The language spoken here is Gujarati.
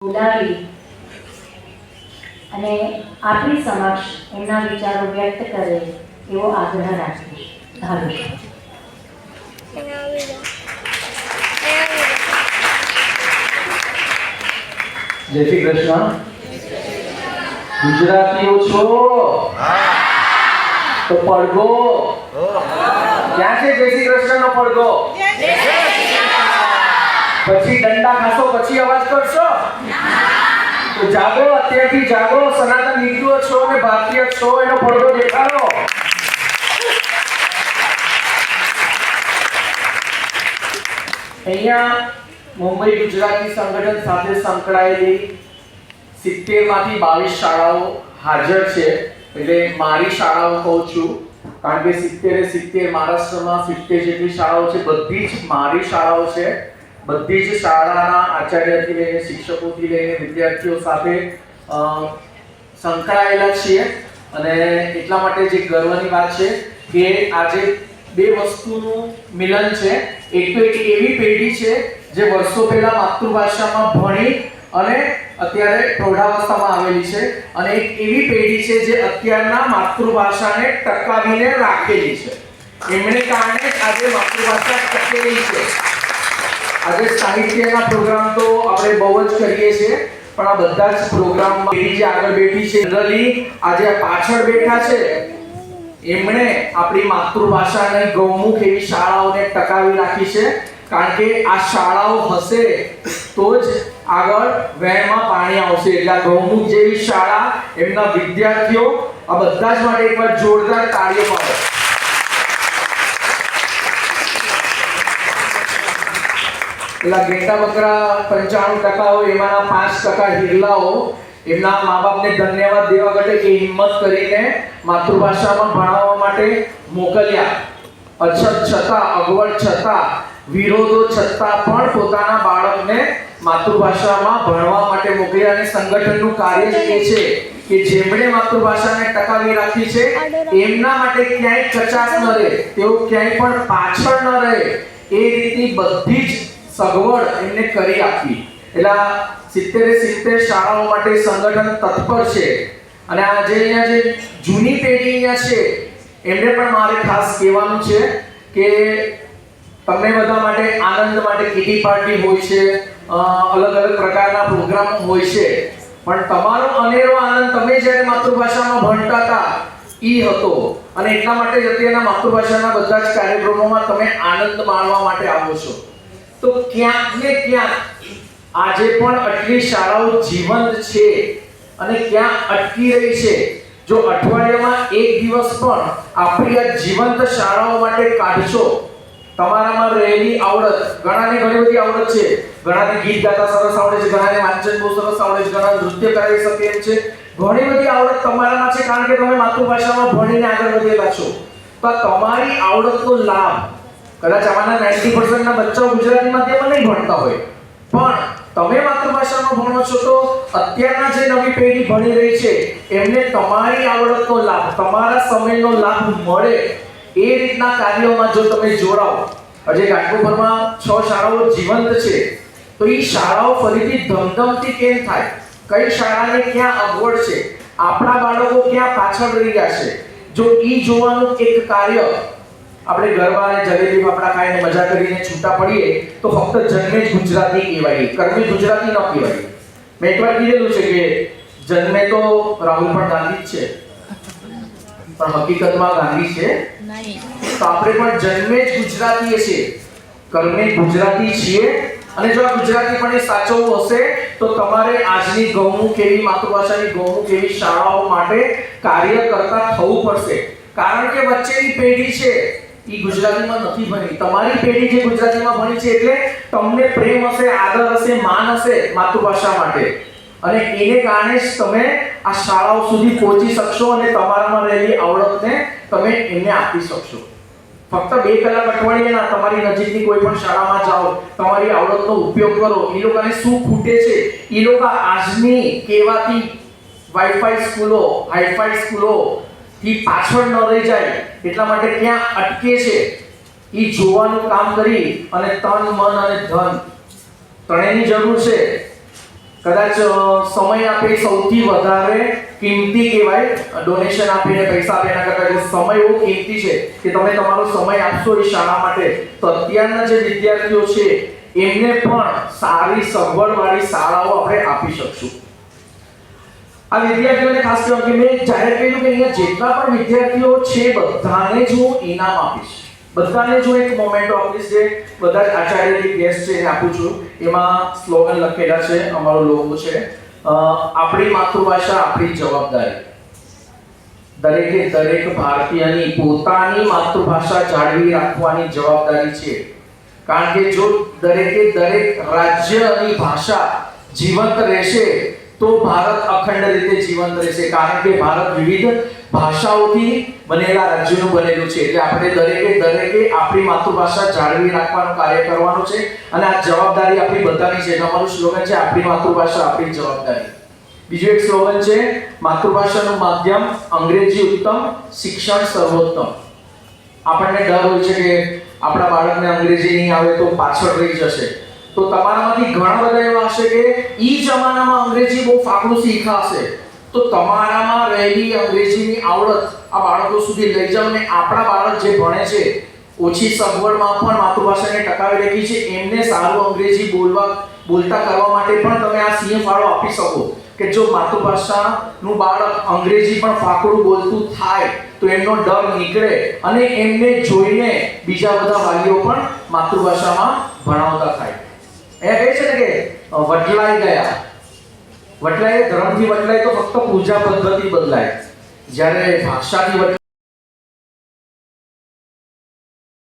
બોલાવી અને આપણી સમક્ષ એમના વિચારો વ્યક્ત કરે એવો આગ્રહ રાખીશ જય શ્રી કૃષ્ણ. ગુજરાતીઓ છો? તો પડઘો. ક્યાં છે જય શ્રી કૃષ્ણ નો પડઘો? પછી દંડા ખાશો, પછી અવાજ કરશો? તો જાગો, અત્યારથી જાગો. સનાતન હિન્દુ છો અને ભારતીય છો, એનો પડદો દેખાડો. અહીંયા મુંબઈ ગુજરાતી સંગઠન સાથે સંકળાયેલી સિત્તેરમાંથી બાવીસ શાળાઓ હાજર છે. એટલે મારી શાળાઓ કહું છું, કારણ કે સિત્તેરે સિત્તેર, મહારાષ્ટ્રમાં સિત્તેર જેટલી શાળાઓ છે, બધી જ મારી શાળાઓ છે. બધી જ શાળાના આચાર્યથી લઈને, શિક્ષકોથી લઈને વિદ્યાર્થીઓ સાથે સંકળાયેલા છીએ. અને એટલા માટે જે ગર્વની વાત છે કે આજે બે વસ્તુનું મિલન છે. એક તો એક એવી પેઢી છે જે વર્ષો પહેલા માતૃભાષામાં ભણી અને અત્યારે પ્રૌઢાવસ્થામાં આવેલી છે. અને એક એવી પેઢી છે જે અત્યારના માતૃભાષાને ટકાવીને રાખેલી છે. એમણે કારણે આજે માતૃભાષા ટકેલી છે. આજે સાહિત્યના પ્રોગ્રામ તો આપણે બહુ જ કરીએ છીએ, પણ આ બધા જ પ્રોગ્રામ પેઢી જે આગળ બેઠી છે જનરલી આજે પાછળ બેઠા છે, એમણે આપણી માતૃભાષાને ગૌમુખ એવી શાળાઓને ટકાવી રાખી છે, કારણ કે આ શાળાઓ હશે તો જ આગળ વહેણમાં પાણી આવશે. એટલે આ ગૌમુખ જેવી શાળા, એમના વિદ્યાર્થીઓ આ બધા જ માટે એકવાર જોરદાર કાર્ય પાડો. પેલા ઘેટા બકરા પંચાણું ટકા હોય, એમાંના પાંચ ટકા હિરલાઓ. એમના મા બાપને ધન્યવાદ દેવા માટે કે હિંમત કરીને માતૃભાષામાં ભણાવવા માટે મોકલ્યા. અછત છતાં, અગવડ છતાં, વિરોધો છતાં પણ પોતાના બાળકને માતૃભાષામાં ભણવા માટે મોકલ્યા અને સંગઠનનું કાર્ય એ છે કે જેમણે માતૃભાષાને ટકાવી રાખી છે, એમના માટે ક્યાંય કચાશ ન રહે, તેઓ ક્યાંય પણ પાછળ ન રહે. એ રીતની બધી જ સગવડ એમને કરી આપી. એટલે સિત્તેરે સિત્તેર શાળાઓ માટે સંગઠન તત્પર છે. અને આ જે અહીંયા જે જૂની પેઢી અહીંયા છે, એમને પણ મારે ખાસ કહેવાનું છે કે તમને બધા માટે આનંદ માટે કીટી પાર્ટી હોય છે અલગ અલગ પ્રકારના પ્રોગ્રામ હોય છે. પણ તમારો અનેરો આનંદ તમે જ્યારે માતૃભાષામાં ભણતા હતા, ઈ હતો. અને એટલા માટે જ અત્યારના માતૃભાષાના બધા જ કાર્યક્રમોમાં તમે આનંદ માણવા માટે આવો છો. તો ક્યાંક ને ક્યાંક આજે પણ આટલી શાળાઓ જીવંત છે અને ક્યાં અટકી રહી છે. જો અઠવાડિયામાં એક દિવસ પણ આપણી આ જીવંત શાળાઓ માટે કાઢશો, તમારામાં રહેલી આવડત, ઘણાને ઘણી બધી આવડત છે. ઘણાને ગીત ગાતા સરસ આવડે છે, ઘણાને વાંચન બહુ સરસ આવડે છે ઘણા નૃત્ય કરી શકે એમ છે ઘણી બધી આવડત તમારામાં છે, કારણ કે તમે માતૃભાષામાં ભણીને આગળ વધેલા છો. તો તમારી આવડતનો લાભ કદાચ આમાંના 90% ના બચ્ચાઓ ગુજરાતી માધ્યમમાં નહીં ભણતા હોય. પણ તમે માતૃભાષામાં ભણો છો તો અત્યારના જે નવી પેઢી ભણી રહી છે, એમને તમારી આવડતનો લાભ, તમારા સમયનો લાભ મળે એ રીતના કાર્યોમાં જો તમે જોડાઓ. આજે ઘાટકોપરમાં છ શાળાઓ જીવંત છે, તો એ શાળાઓ ફરીથી ધમધમતી કેમ થાય? કઈ શાળાને ક્યાં અગવડ છે? આપણા બાળકો ક્યાં પાછળ રહી ગયા છે? જો એ જોવાનું એક કાર્ય આપણે ગરબા અને જલેબી ફાફડા ખાઈને મજા કરીને છૂટા પડીએ તો ફક્ત જન્મે જ ગુજરાતી કહેવાય. કર્મે ગુજરાતી ન કહેવાય. મેં એકવાર કીધેલું છે કે જન્મે તો રાહુલ પણ ગાંધી જ છે. પણ હકીકતમાં ગાંધી છે? તો આપણે પણ જન્મે જ ગુજરાતી છીએ. કર્મે ગુજરાતી છીએ. અને જો આ ગુજરાતી પણ સાચવવું હશે તો તમારે આજની ગૌમુખ કેવી માતૃભાષાની ગૌમુખ કેવી શાળાઓ માટે કાર્ય કરતા થવું પડશે. કારણ કે વચ્ચેની પેઢી છે. એ ગુજરાતીમાં નથી ભણી. તમારી પેઢી જે ગુજરાતીમાં ભણી છે એટલે તમને પ્રેમ હશે, આદર હશે, માન હશે માતૃભાષા માટે. અને એને કારણે જ તમે આ શાળાઓ સુધી પહોંચી શકશો અને તમારામાં રહેલી આવડતને તમે એમને આપી શકશો. ફક્ત બે કલાક અઠવાડિયાના તમારી નજીકની કોઈ પણ શાળામાં જાઓ, તમારી આવડતનો ઉપયોગ કરો, એ લોકોને શું ખૂટે છે? એ લોકો આજની કહેવાતી વાઈફાઈ સ્કૂલો હાઈફાઈ સ્કૂલો થી પાછળ ન રહી જાય, એટલા માટે ક્યાં અટકે છે. એ જોવાનું કામ કરી અને તન, મન અને ધન ત્રણેયની જરૂર છે. કદાચ સમય આપે સૌથી વધારે કિંમતી કહેવાય. ડોનેશન આપીને પૈસા આપે, એના કરતાં સમય એવો કિંમતી છે કે તમે તમારો સમય આપશો એ શાળા માટે, તો અત્યારના જે વિદ્યાર્થીઓ છે, એમને પણ સારી સગવડવાળી શાળાઓ આપણે આપી શકશું. આ વિદ્યાર્થીઓને ખાસ કહ્યું કે મેં જાહેર કર્યું કે અહીંયા જેટલા પણ વિદ્યાર્થીઓ છે, બધાને જ હું ઇનામ આપીશ. બધાને જો એક મોમેન્ટો આપીશ જે બધા જ આચાર્યની ગેસ્ટ છે એને આપું છું. એમાં સ્લોગન લખેલા છે, અમારો લોગો છે. આપણી માતૃભાષા, આપણી જવાબદારી. દરેકે દરેક ભારતીયની પોતાની માતૃભાષા જાળવી રાખવાની જવાબદારી છે. કારણ કે જો દરેકે દરેક રાજ્યની ભાષા જીવંત રહેશે, તો ભારત અખંડ રીતે જીવંત રહેશે કારણ કે ભારત વિવિધ ભાષાઓથી બનેલા રાજ્યોનું બનેલું છે. એટલે આપણે દરેકે દરેકે આપણી માતૃભાષા જાળવી રાખવાનું કાર્ય કરવાનું છે અને આ જવાબદારી આપણી બધાની છે. અમારું સ્લોગન છે, આપણી માતૃભાષા, આપણી જવાબદારી. બીજું એક સ્લોગન છે, માતૃભાષાનું માધ્યમ અંગ્રેજી ઉત્તમ શિક્ષણ સર્વોત્તમ. આપણને ડર હોય છે કે આપણા બાળકને અંગ્રેજી નહીં આવે તો પાછળ રહી જશે. તો તમારામાંથી ઘણા બધા એવા હશે કે ઈ જમાનામાં અંગ્રેજી બહુ ફાકડું શીખા હશે તો તમારામાં રહેલી અંગ્રેજીની આવડત આ બાળકો સુધી લઈ જાઓ ને આપણા બાળક જે ભણે છે, ઓછી સગવડમાં પણ માતૃભાષાને ટકાવી રાખી છે, એમને સારું અંગ્રેજી બોલવા, બોલતા કરવા માટે પણ તમે આ સિંહ ફાળો આપી શકો. કે જો માતૃભાષાનું બાળક અંગ્રેજી પણ ફાકડું બોલતું થાય, તો એમનો ડર નીકળે અને એમને જોઈને બીજા બધા વાલીઓ પણ માતૃભાષામાં ભણાવતા થાય. એ કહે છે ને કે વટલાઈ ગયા. વટલાય ધર્મથી વટલાય તો ફક્ત પૂજા પદ્ધતિ બદલાય. જ્યારે ભાષાથી